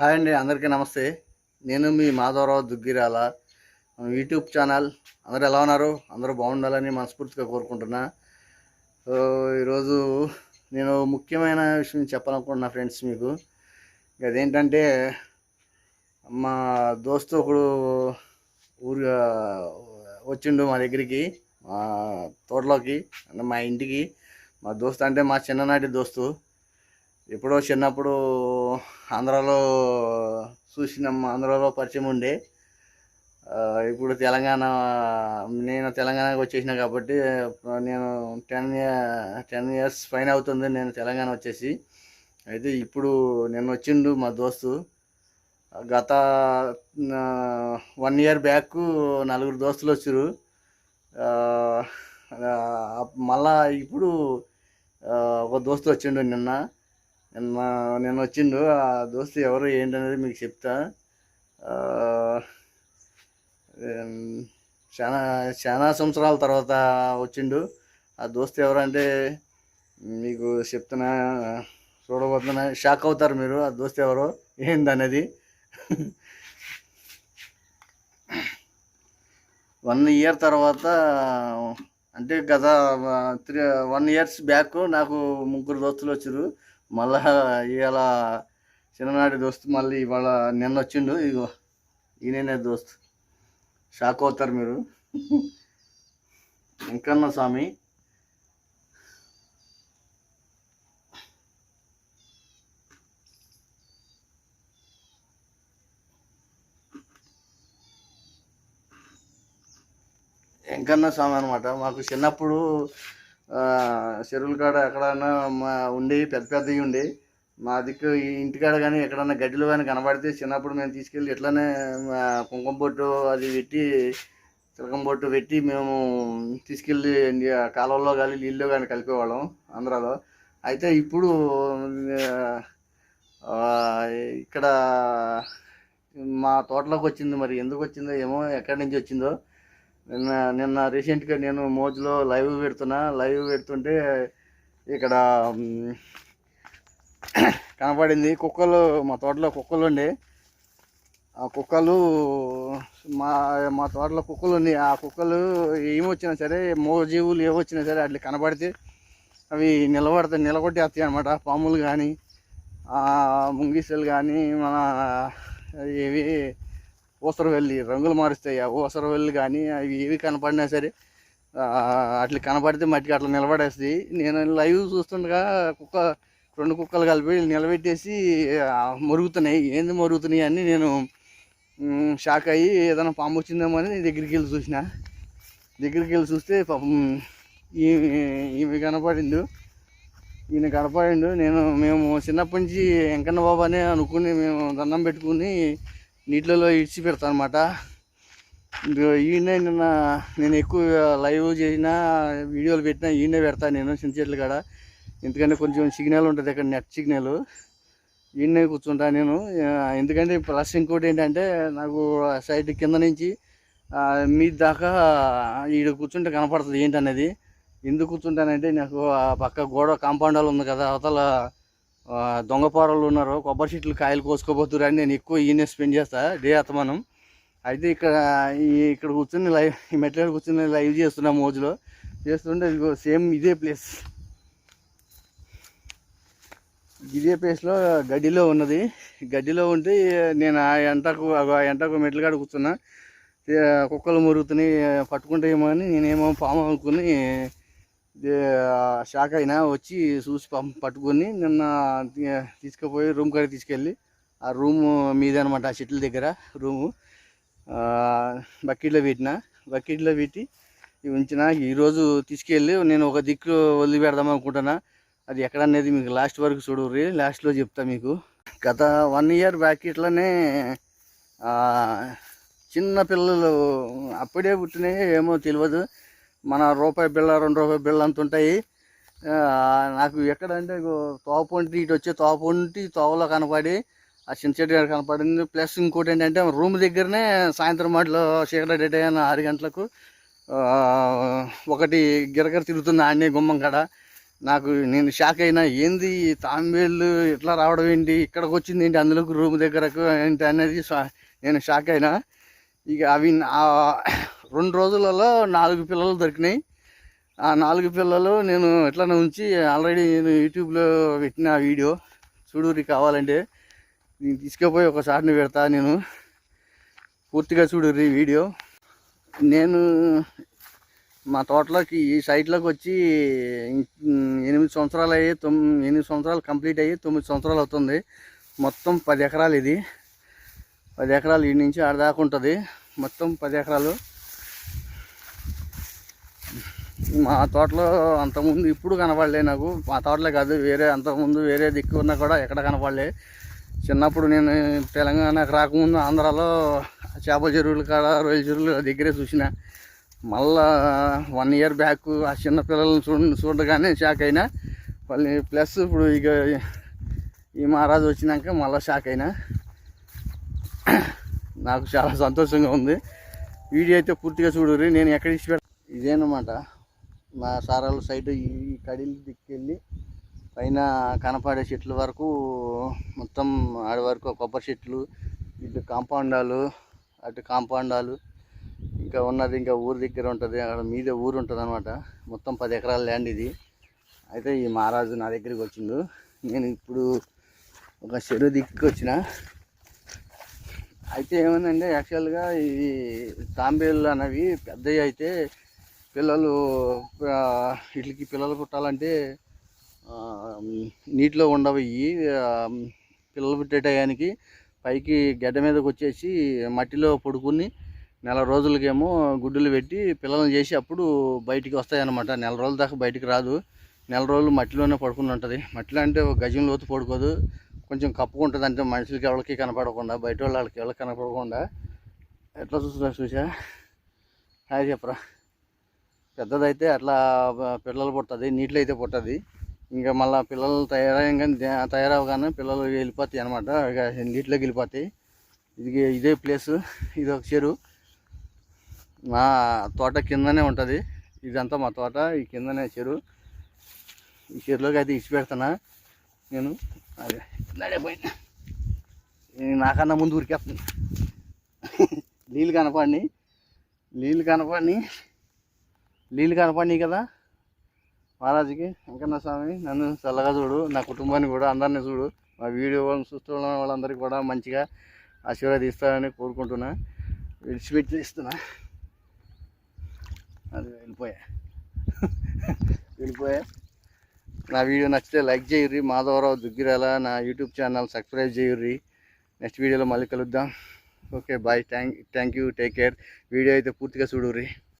Hi అండి అందరికీ నమస్తే. నేను మీ మాధవరావు దుగ్గిరాల. YouTube channel. అందరు ఎలా ఉన్నారు? అందరూ బాగుండాలని మనస్ఫూర్తిగా కోరుకుంటున్నా. ఈరోజు నేను ముఖ్యమైన విషయం చెప్పాలనుకుంటున్నా ఫ్రెండ్స్ మీకు. అదేంటంటే మా దోస్తు ఒకడు ఊరు వచ్చిండు మా దగ్గరికి మా తోటలోకి అంటే మా ఇంటికి. మా దోస్తు అంటే మా చిన్ననాటి దోస్తు. ఎప్పుడో చిన్నప్పుడు ఆంధ్రాలో చూసినాం ఆంధ్రాలో పరిచయం ఉండే. ఇప్పుడు తెలంగాణ నేను తెలంగాణకు వచ్చేసిన కాబట్టి నేను టెన్ టెన్ ఇయర్స్ పైన అవుతుంది నేను తెలంగాణ వచ్చేసి. అయితే ఇప్పుడు నేను వచ్చిండు మా దోస్తు. గత వన్ ఇయర్ బ్యాక్ నలుగురు దోస్తులు వచ్చారు మళ్ళా ఇప్పుడు ఒక దోస్తు వచ్చిండు నిన్న. నిన్న నేను వచ్చిండు ఆ దోస్తు ఎవరు ఏంటనేది మీకు చెప్తా. చాలా చాలా సంవత్సరాల తర్వాత వచ్చిండు. ఆ దోస్తు ఎవరంటే మీకు చెప్తున్నా చూడబోతున్నా షాక్ అవుతారు మీరు. ఆ దోస్తు ఎవరో ఏందనేది. వన్ ఇయర్ తర్వాత అంటే గత త్రీ వన్ ఇయర్స్ బ్యాక్ నాకు ముగ్గురు దోస్తులు వచ్చారు మళ్ళా ఇవాళ చిన్ననాటి దోస్తు మళ్ళీ ఇవాళ నిన్న వచ్చిండు ఇగో ఈయననే దోస్తు. షాక్ అవుతారు మీరు. వెంకన్న స్వామి. వెంకన్న స్వామి అనమాట మాకు చిన్నప్పుడు చెరువుల కాడ ఎక్కడన్నా మా ఉండి పెద్ద పెద్దవి ఉండి మా దిక్కు ఈ ఇంటికాడ కానీ ఎక్కడన్నా గడ్డిలో కానీ కనబడితే చిన్నప్పుడు మేము తీసుకెళ్ళి ఇట్లానే మా కుంకుమ బొట్టు అది పెట్టి తిలకం బొట్టు పెట్టి మేము తీసుకెళ్ళి కాలువలో కానీ నీళ్ళలో కానీ కలిపేవాళ్ళం ఆంధ్రాలో. అయితే ఇప్పుడు ఇక్కడ మా తోటలోకి వచ్చింది మరి. ఎందుకు వచ్చిందో ఏమో ఎక్కడి నుంచి వచ్చిందో నిన్న నిన్న రీసెంట్గా నేను మోజులో లైవ్ పెడుతున్నా. లైవ్ పెడుతుంటే ఇక్కడ కనపడింది. కుక్కలు మా తోటలో కుక్కలు ఉండే. ఆ కుక్కలు మా మా తోటలో కుక్కలు ఉన్నాయి. ఆ కుక్కలు ఏమొచ్చినా సరే మోజీవులు ఏమొచ్చినా సరే అట్లా కనపడితే అవి నిలబడతాయి నిలబొట్టేస్తాయి అనమాట పాములు కానీ ముంగిసలు కానీ మన ఇవి ఊసరవెల్లి రంగులు మారుస్తాయి ఊసరవెల్లి కానీ అవి ఏవి కనపడినా సరే అట్లా కనపడితే మట్టికి అట్లా నిలబడేస్తుంది నేను లైవ్ చూస్తుండగా కుక్క రెండు కుక్కలు కలిపి నిలబెట్టేసి మరుగుతున్నాయి. ఏంది మరుగుతున్నాయి అని నేను షాక్ అయ్యి ఏదైనా పాము వచ్చిందేమో అని దగ్గరికి వెళ్ళి చూసిన. దగ్గరికి వెళ్ళి చూస్తే పాపం ఈమె కనపడిండు ఈయన కనపడిండు. నేను మేము చిన్నప్పటి నుంచి వెంకన్న బాబు అనే అనుకుని మేము దండం పెట్టుకుని నీటిలో ఇడిచి పెడతాను అనమాట ఈయనే నిన్న నేను ఎక్కువ లైవ్ చేసిన వీడియోలు పెట్టినా ఈయనే పెడతాను నేను చిన్న చెట్ల కాడ. ఎందుకంటే కొంచెం సిగ్నల్ ఉంటుంది అక్కడ నెట్ సిగ్నల్. ఈయనే కూర్చుంటా నేను. ఎందుకంటే ప్లస్ ఇంకోటి ఏంటంటే నాకు సైడ్ కింద నుంచి మీ దాకా ఈడ కూర్చుంటే కనపడుతుంది ఏంటనేది. ఎందుకు కూర్చుంటానంటే నాకు ఆ పక్క గోడ కాంపౌండ్ వాళ్ళు ఉంది కదా అవతల ఆ, దొంగ ఉన్నారు కొబ్బరి చెట్లు కాయలు కోసుకోబోతున్నారు అని నేను ఎక్కువ ఈయన స్పెండ్ చేస్తా డే అతమానం. అయితే ఇక్కడ ఈ ఇక్కడ కూర్చుని లైవ్ ఈ మెట్ల కూర్చుని లైవ్ చేస్తున్నా మోజులో. చేస్తుంటే ఇదిగో సేమ్ ఇదే ప్లేస్ ఇదే ప్లేస్లో గడ్డిలో ఉన్నది. గడ్డిలో ఉంటే నేను ఆ ఎంటకు ఆ ఎంటకు మెట్ల కాడ కూర్చున్నా. కుక్కలు మురుగుతున్నాయి పట్టుకుంటాయేమో అని నేనేమో పాము అనుకుని షాక్ అయినా వచ్చి చూసి పం- పట్టుకొని నిన్న తీసుకుపోయి రూమ్ కాడికి తీసుకెళ్ళి ఆ రూమ్ మీద అనమాట ఆ చెట్ల దగ్గర రూము. బకెట్లో పెట్టిన. బకెట్లో పెట్టి ఉంచిన. ఈరోజు తీసుకెళ్ళి నేను ఒక దిక్కు వదిలి పెడదాం అనుకుంటున్నా. అది ఎక్కడ అనేది మీకు లాస్ట్ వరకు చూడరు. లాస్ట్లో చెప్తా మీకు. గత వన్ ఇయర్ బ్యాక్ చిన్న పిల్లలు అప్పుడే పుట్టినాయి ఏమో తెలియదు మన రూపాయి బిళ్ళ రెండు రూపాయి బిళ్ళ అంత ఉంటాయి. నాకు ఎక్కడంటే తోపు తోపొంటి ఇటు వచ్చే తోపొంటి తోవలో కనపడి ఆ చిన్న చెట్టు కనపడింది. ప్లస్ ఇంకోటి ఏంటంటే రూమ్ దగ్గరనే సాయంత్రం మాటలో చీకటి డేట్ అయిన ఆరు గంటలకు ఒకటి గిరగర తిరుగుతుంది ఆడనే గుమ్మం కాడ. నాకు నేను షాక్ అయినా ఏంది తాంబేళ్ళు ఇట్లా రావడం ఏంటి? ఇక్కడికి వచ్చింది ఏంటి? అందులోకి రూమ్ దగ్గరకు ఏంటి? అనేది నేను షాక్ అయినా. ఇక అవి రెండు రోజులలో నాలుగు పిల్లలు దొరికినాయి. ఆ నాలుగు పిల్లలు నేను ఎట్లనే ఉంచి ఆల్రెడీ నేను యూట్యూబ్లో పెట్టిన ఆ వీడియో చూడూరి కావాలంటే నేను తీసుకుపోయి ఒకసారిని పెడతా నేను. పూర్తిగా చూడూరి వీడియో. నేను మా తోటలోకి ఈ సైట్లోకి వచ్చి ఎనిమిది సంవత్సరాలు అయ్యి తొమ్ ఎనిమిది సంవత్సరాలు కంప్లీట్ అయ్యి తొమ్మిది సంవత్సరాలు అవుతుంది. మొత్తం పది ఎకరాలు ఇది. పది ఎకరాలు ఈ నుంచి ఆడ దాకా ఉంటుంది. మొత్తం పది ఎకరాలు. మా తోటలో అంతకుముందు ఇప్పుడు కనపడలే నాకు. మా తోటలో కాదు వేరే అంతకుముందు వేరే దిక్కు ఉన్నా కూడా ఎక్కడ కనపడలే. చిన్నప్పుడు నేను తెలంగాణకు రాకముందు ఆంధ్రాలో చేపల చెరువులు కాడ రొయ్యల చెరువులు దగ్గరే చూసిన. మళ్ళా వన్ ఇయర్ బ్యాక్ ఆ చిన్న పిల్లల్ని చూడ చూడగానే షాక్ అయినా. మళ్ళీ ప్లస్ ఇప్పుడు ఇక ఈ మహారాజు వచ్చినాక మళ్ళీ షాక్ అయినా. నాకు చాలా సంతోషంగా ఉంది. వీడియో అయితే పూర్తిగా చూడరు నేను ఎక్కడ ఇచ్చి ఇదేనమాట. మా సారాల సైడ్ ఈ కడిలు దిక్కెళ్ళి పైన కనపడే చెట్ల వరకు మొత్తం ఆడి వరకు కొబ్బరి చెట్లు ఇటు కాంపౌండాలు అటు కాంపౌండాలు ఇంకా ఉన్నది ఇంకా ఊరు దగ్గర ఉంటుంది అక్కడ మీదే ఊరు ఉంటుంది అనమాట మొత్తం పది ఎకరాల ల్యాండ్ ఇది. అయితే ఈ మహారాజు నా దగ్గరికి వచ్చిండు. నేను ఇప్పుడు ఒక చెరువు దిక్కు వచ్చిన. అయితే ఏమైందంటే యాక్చువల్గా ఈ తాంబేళ్ళు అనేవి పెద్దవి అయితే పిల్లలు వీటికి పిల్లలు పుట్టాలంటే నీటిలో ఉండవు పిల్లలు పుట్టే టయానికి పైకి గడ్డ మీదకి వచ్చేసి మట్టిలో పడుకుని నెల రోజులకేమో గుడ్డులు పెట్టి పిల్లల్ని చేసి అప్పుడు బయటికి వస్తాయన్నమాట. నెల రోజుల దాకా బయటికి రాదు. నెల రోజులు మట్టిలోనే పడుకుని ఉంటుంది. మట్టిలో అంటే ఒక గజం లోతు పడుకోదు. కొంచెం కప్పుకుంటుంది అంటే మనుషులకి ఎవరికి కనపడకుండా బయట వాళ్ళకి ఎవరికి కనపడకుండా. ఎట్లా చూస్తున్నా చూసా హాయ్ చెప్పరా. పెద్దదైతే అట్లా పిల్లలు పుట్టదు నీటిలో అయితే పుట్టదు. ఇంకా మళ్ళీ పిల్లలు తయారయ్యంగానే తయారవగానే పిల్లలు వెళ్ళిపోతాయి అనమాట ఇక నీటిలోకి వెళ్ళిపోతాయి. ఇది ఇదే ప్లేస్ ఇది ఒక చెరువు. మా తోట కిందనే ఉంటుంది. ఇదంతా మా తోట ఈ కిందనే చెరువు. ఈ చెరువులోకి అయితే ఇచ్చి పెడతానా నేను. అదే నడిపోయినా నాకన్నా ముందు ఊరికేస్తున్నా. నీళ్ళు కనపడిని నీళ్ళు కనపడిని నీళ్ళు కనపడినాయి కదా? మహారాజుకి వెంకన్న స్వామి నన్ను చల్లగా చూడు నా కుటుంబాన్ని కూడా అందరినీ చూడు. మా వీడియో వాళ్ళని చూస్తున్న వాళ్ళందరికీ కూడా మంచిగా ఆశీర్వాదిస్తారని కోరుకుంటున్నా. విడిచిపెట్టి ఇస్తున్నా. అది వెళ్ళిపోయా. వెళ్ళిపోయా. నా వీడియో నచ్చితే లైక్ చేయర్రి మాధవరావు దుగ్గిరాల నా యూట్యూబ్ ఛానల్ సబ్స్క్రైబ్ చేయర్రి. నెక్స్ట్ వీడియోలో మళ్ళీ కలుద్దాం. Okay bye. Thank thank you. Take care. Video అయితే పూర్తిగా చూడుర్రీ.